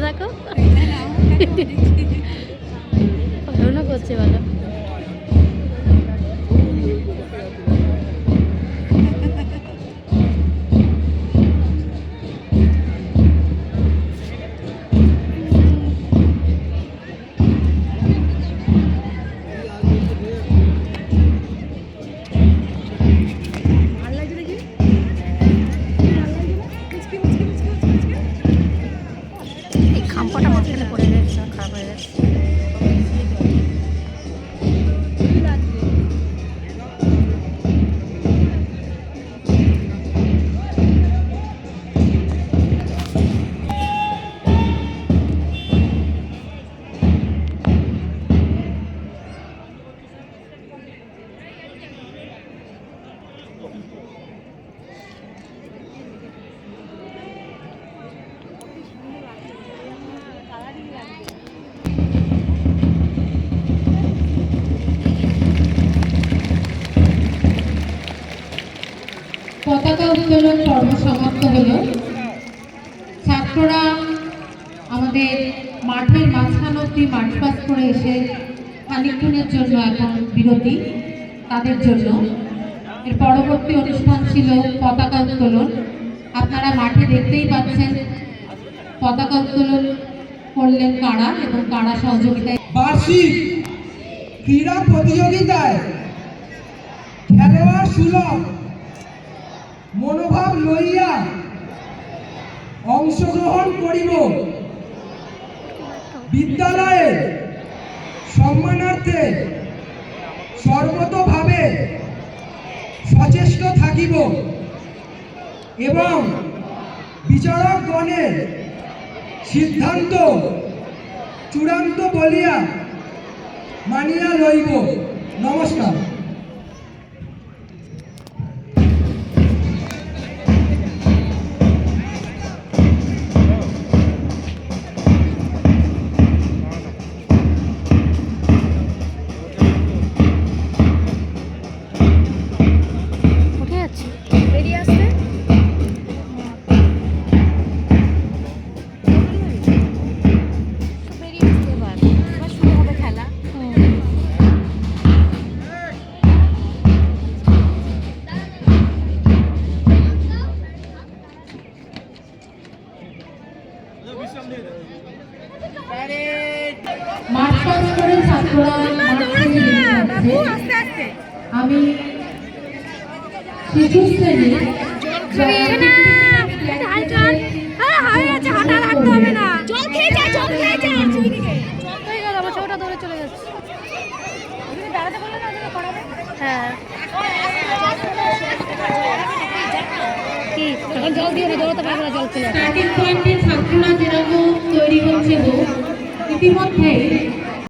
দেখো। করছে বলো পতাকা উত্তোলন পর্ব সমাপ্ত হল। ছাত্ররা আমাদের মাঠের মাঝখান অব্দি মাঠ পাস করে এসে খানিক্ষণের জন্য এখন বিরতি, তাদের জন্য। এর পরবর্তী অনুষ্ঠান ছিল পতাকা উত্তোলন। আপনারা মাঠে দেখতেই পাচ্ছেন পতাকা উত্তোলন করলেন কারা এবং কারা সহযোগিতায় বার্ষিক ক্রীড়া প্রতিযোগিতায় খেলোয়াড় সুলভ, মনোভাব লইয়া অংশগ্রহণ করিব। বিদ্যালয়ে সম্মানার্থে সর্বতভাবে সচেষ্ট থাকিব। এবং বিচারকগণের সিদ্ধান্ত চূড়ান্ত বলিয়া মানিয়া লইব। নমস্কার। আমি শিশু শ্রেণি হয়ে তখন জল দিয়ে দৌড়াতে পারবে না জল চলে স্টার্টিং পয়েন্টে ছাত্ররা যেরকম তৈরি হচ্ছিল ইতিমধ্যে